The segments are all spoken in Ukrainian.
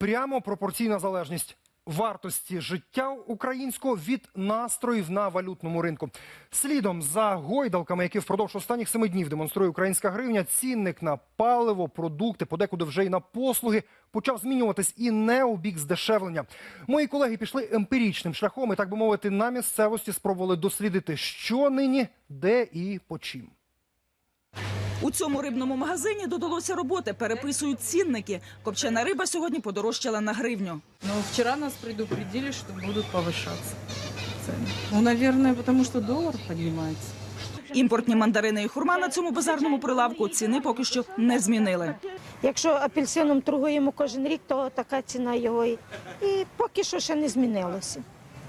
Прямо пропорційна залежність вартості життя українського від настроїв на валютному ринку. Слідом за гойдалками, які впродовж останніх семи днів демонструє українська гривня, цінник на паливо, продукти, подекуди вже й на послуги почав змінюватись і не у бік здешевлення. Мої колеги пішли емпіричним шляхом і, так би мовити, на місцевості спробували дослідити, що нині, де і по чим. У цьому рибному магазині додалося роботи, переписують цінники. Копчена риба сьогодні подорожчала на гривню. Но вчера нас предупредили, что будут повышаться цены. Ну, наверное, потому что доллар поднимается. Імпортні мандарини і хурма на цьому базарному прилавку ціни поки що не змінили. Якщо апельсином торгуємо кожен рік, то така ціна його і, поки що ще не змінилося.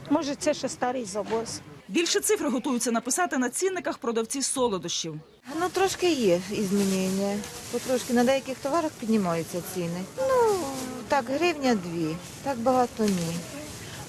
Може, це ще старий завоз. Більше цифр готуються написати на цінниках продавці солодощів. Ну, трошки є змінення. Потрошки на деяких товарах піднімаються ціни. Ну, так, гривня дві, так багато ні.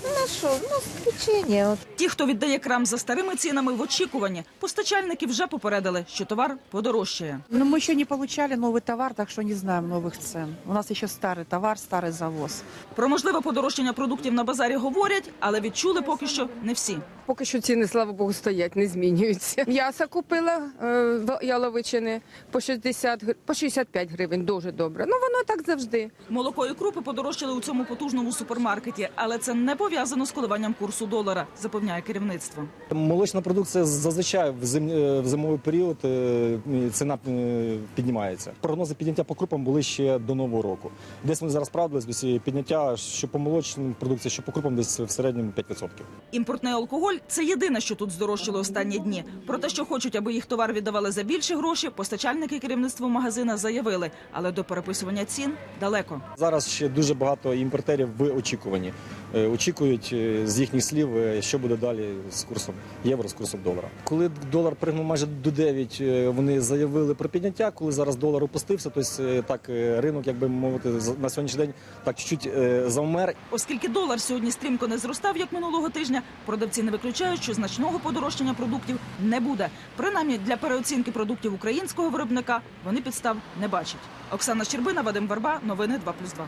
Ну, на що? Ну, печення. От. Ті, хто віддає крам за старими цінами в очікуванні, постачальники вже попередили, що товар подорожчає. Но мы еще не получали новый товар, так что не знаем новых цен. У нас еще старый товар, старый завоз. Про можливе подорожчання продуктів на базарі говорять, але відчули поки що не всі. Поки що ціни, слава Богу, стоять, не змінюються. М'ясо купила е, в яловичини по 60, по 65 гривень, дуже добре. Ну воно так завжди. Молоко і крупи подорожчали у цьому потужному супермаркеті, але це не пов'язано з коливанням курсу долара, запевняє керівництво. Молочна продукція зазвичай в, зим, е, в зимовий період е, ціна е, піднімається. Прогнози підняття по крупам були ще до нового року. Десь вони зараз правдились, десь підняття що по молочній продукції, що по крупам десь в середньому 5%. Імпортний алкоголь це єдине, що тут здорожчало останні дні. Про те, що хочуть, аби їх товар віддавали за більше гроші, постачальники керівництва магазина заявили, але до переписування цін далеко. Зараз ще дуже багато імпортерів в очікуванні. Е, Очікують е, з їхніх слів, е, що буде далі з курсом євро, з курсом долара. Коли долар пригнув майже до 9, е, вони заявили про підняття. Коли зараз долар опустився, тобто так ринок, як би мовити, на сьогоднішній день так чуть-чуть завмер Оскільки долар сьогодні стрімко не зростав, як минулого тижня, продавці не виключають, що значного подорожчання продуктів не буде. Принаймні для переоцінки продуктів українського виробника вони підстав не бачать. Оксана Щербина, Вадим Верба, новини 2+,2.